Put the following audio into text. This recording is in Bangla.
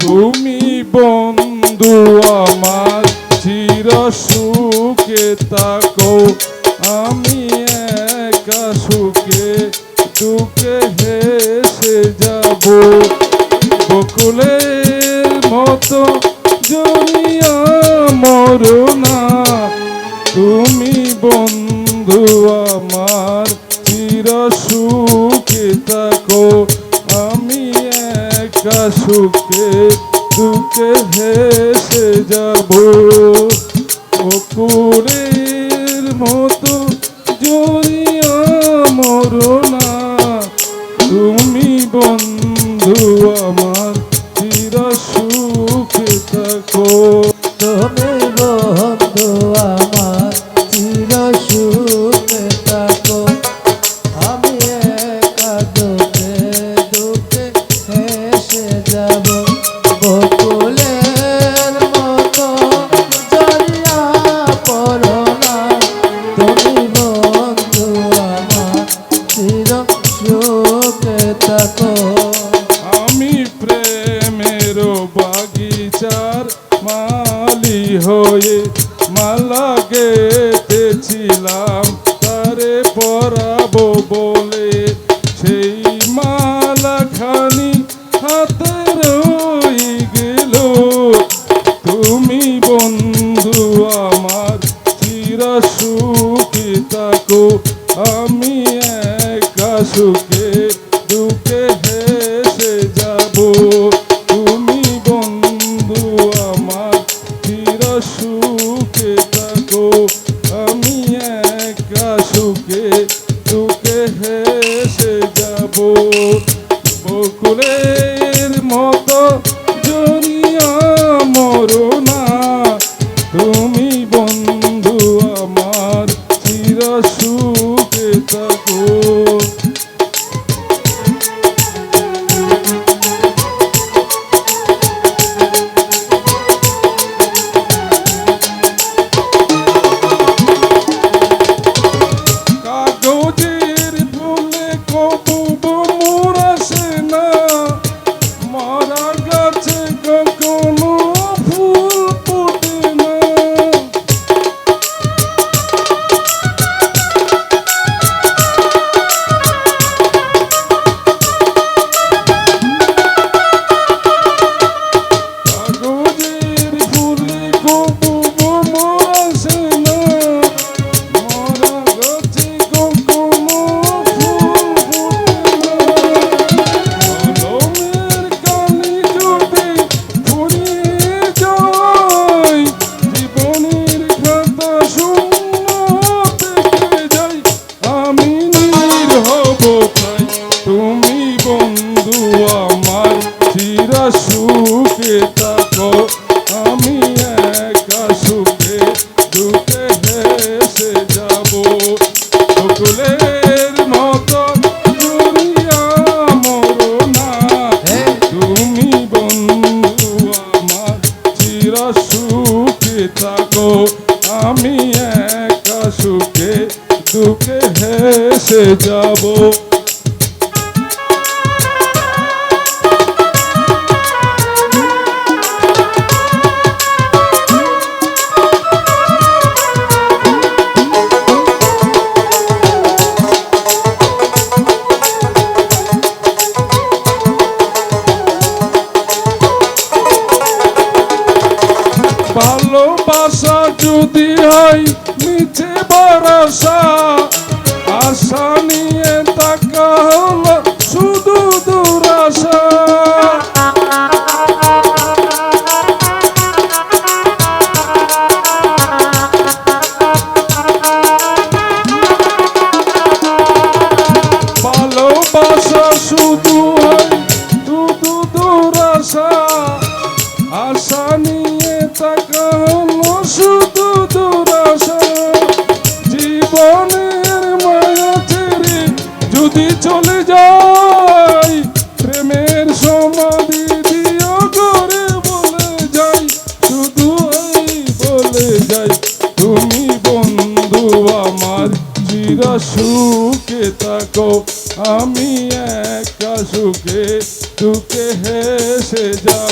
তুমি বন্ধু আমার, চির সুখে তাকো আমি একা সুখে, দুঃখে হেসে যাব। বকুলের মতো জমিয়া মরুনা তুমি বন্ধু আমার, চির সুখ সুখে দুঃখে হেসে যাব। ফুলেরও বাগিচার মালি হয়ে মালা গেতেছিলাম তারে পরাবো বলে। সেই মালা খানি হাতে রই গেল। তুমি বন্ধু আমার চিরসু সুখে সুখে হেসে যাব। বকুলের মতো জনিয়া মরণ pouco. পথে যাব ভালোবাসা যদি হয় মিছে ভরসা ভাষা নিয়ে তোমরা সুখে থাকো আমি একা সুখে সুখে হেসে যাব।